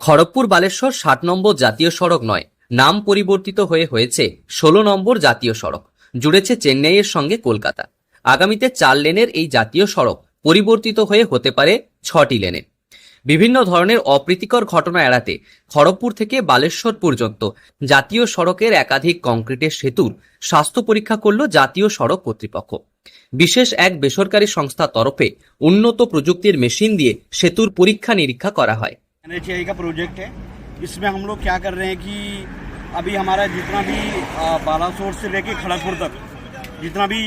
খড়গপুর বালেশ্বর ষাট নম্বর জাতীয় সড়ক নয়, নাম পরিবর্তিত হয়ে হয়েছে ষোলো নম্বর জাতীয় সড়ক, জুড়েছে চেন্নাইয়ের সঙ্গে কলকাতা। আগামীতে চার লেনের এই জাতীয় সড়ক পরিবর্তিত হয়ে হতে পারে ছটি লেনে। বিভিন্ন ধরনের অপ্রীতিকর ঘটনা এড়াতে খড়গপুর থেকে বালেশ্বর পর্যন্ত জাতীয় সড়কের একাধিক কংক্রিটের সেতুর স্বাস্থ্য পরীক্ষা করল জাতীয় সড়ক কর্তৃপক্ষ। বিশেষ এক বেসরকারি সংস্থার তরফে উন্নত প্রযুক্তির মেশিন দিয়ে সেতুর পরীক্ষা নিরীক্ষা করা হয়। एनएचआई का प्रोजेक्ट है। इसमें हम लोग क्या कर रहे हैं कि अभी हमारा जितना भी बालासोर से लेके खड़गपुर तक, जितना भी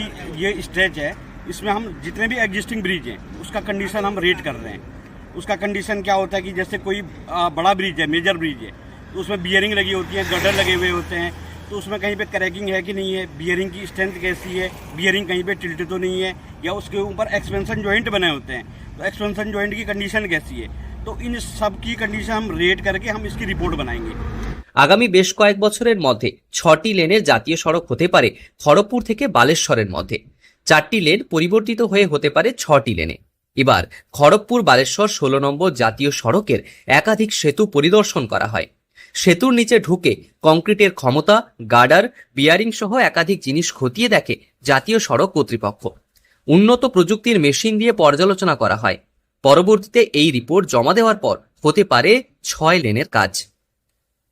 ये स्ट्रेच है, इसमें हम जितने भी एग्जिस्टिंग ब्रिज हैं, उसका कंडीशन हम रेट कर रहे हैं। उसका कंडीशन क्या होता है कि जैसे कोई बड़ा ब्रिज है मेजर ब्रिज है तो उसमें बियरिंग लगी होती है गडर लगे हुए होते हैं तो उसमें कहीं पे क्रैकिंग है कि नहीं है बियरिंग की स्ट्रेंथ कैसी है बियरिंग कहीं पे टिल्ट तो नहीं है, या उसके ऊपर एक्सपेंशन जॉइंट बने होते हैं तो एक्सपेंशन जॉइंट की कंडीशन कैसी है? तो इन सब की कंडीशन हम रेट करके हम इसकी रिपोर्ट बनाएंगे আগামী বেশ কয়েক বছরের মধ্যে ছটি লেনের জাতীয় সড়ক হতে পারে খড়গপুর থেকে বালেশ্বরের মধ্যে চারটি লেন পরিবর্তিত হয়ে হতে পারে ছটি লেনে এবার খড়গপুর বালেশ্বর ষোলো নম্বর জাতীয় সড়কের একাধিক সেতু পরিদর্শন করা হয় সেতুর নিচে ঢুকে কংক্রিটের ক্ষমতা গার্ডার বিয়ারিং সহ একাধিক জিনিস খতিয়ে দেখে জাতীয় সড়ক কর্তৃপক্ষ উন্নত প্রযুক্তির মেশিন দিয়ে পর্যালোচনা করা হয় পরবর্তীতে এই রিপোর্ট জমা দেওয়ার পর হতে পারে ছয় লেনের কাজ।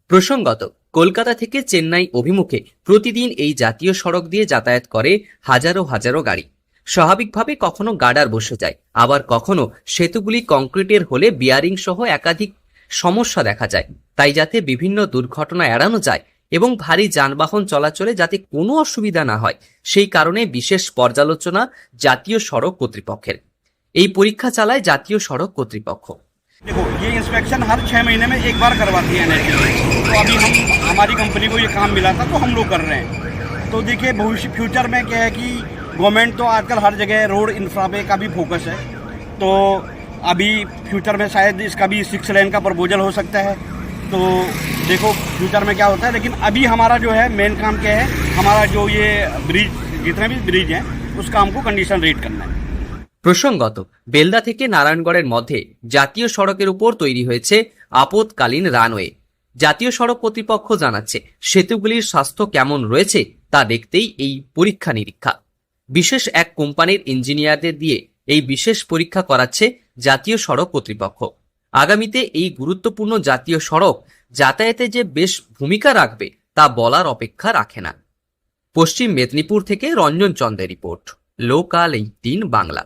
প্রসঙ্গত, কলকাতা থেকে চেন্নাই অভিমুখে প্রতিদিন এই জাতীয় সড়ক দিয়ে যাতায়াত করে হাজারো হাজারো গাড়ি। স্বাভাবিকভাবে কখনো গাডার বসে যায়, আবার কখনো সেতুগুলি কংক্রিটের হলে বিয়ারিং সহ একাধিক সমস্যা দেখা যায়, তাই যাতে বিভিন্ন দুর্ঘটনা এড়ানো যায় এবং ভারী যানবাহন চলাচলে যাতে কোনো অসুবিধা না হয়, সেই কারণে বিশেষ পর্যালোচনা জাতীয় সড়ক কর্তৃপক্ষের। এই পরীক্ষা চালায় জাতীয় সড়ক কর্তৃপক্ষ देखो ये इंस्पेक्शन हर छः महीने में एक बार करवाती है एनएचए तो अभी हम हमारी कंपनी को ये काम मिला था तो हम लोग कर रहे हैं तो देखिए भविष्य फ्यूचर में क्या है कि गवर्नमेंट तो आजकल हर जगह रोड इंफ्रा पे का भी फोकस है तो अभी फ्यूचर में शायद इसका भी सिक्स लेन का प्रपोजल हो सकता है तो देखो फ्यूचर में क्या होता है लेकिन अभी हमारा जो है मेन काम क्या है हमारा जो ये ब्रिज जितने भी ब्रिज हैं उस काम को कंडीशन रेट करना है প্রসঙ্গত, বেলদা থেকে নারায়ণগড়ের মধ্যে জাতীয় সড়কের উপর তৈরি হয়েছে আপদকালীন রানওয়ে। জাতীয় সড়ক কর্তৃপক্ষ জানাচ্ছে, সেতুগুলির স্বাস্থ্য কেমন রয়েছে তা দেখতেই এই পরীক্ষা নিরীক্ষা বিশেষ এক কোম্পানির ইঞ্জিনিয়ারদের দিয়ে এই বিশেষ পরীক্ষা করাচ্ছে জাতীয় সড়ক কর্তৃপক্ষ। আগামীতে এই গুরুত্বপূর্ণ জাতীয় সড়ক যাতায়াতে যে বেশ ভূমিকা রাখবে তা বলার অপেক্ষা রাখে না। পশ্চিম মেদিনীপুর থেকে রঞ্জন চন্দ্রের রিপোর্ট, লোকাল এই এইটিন বাংলা।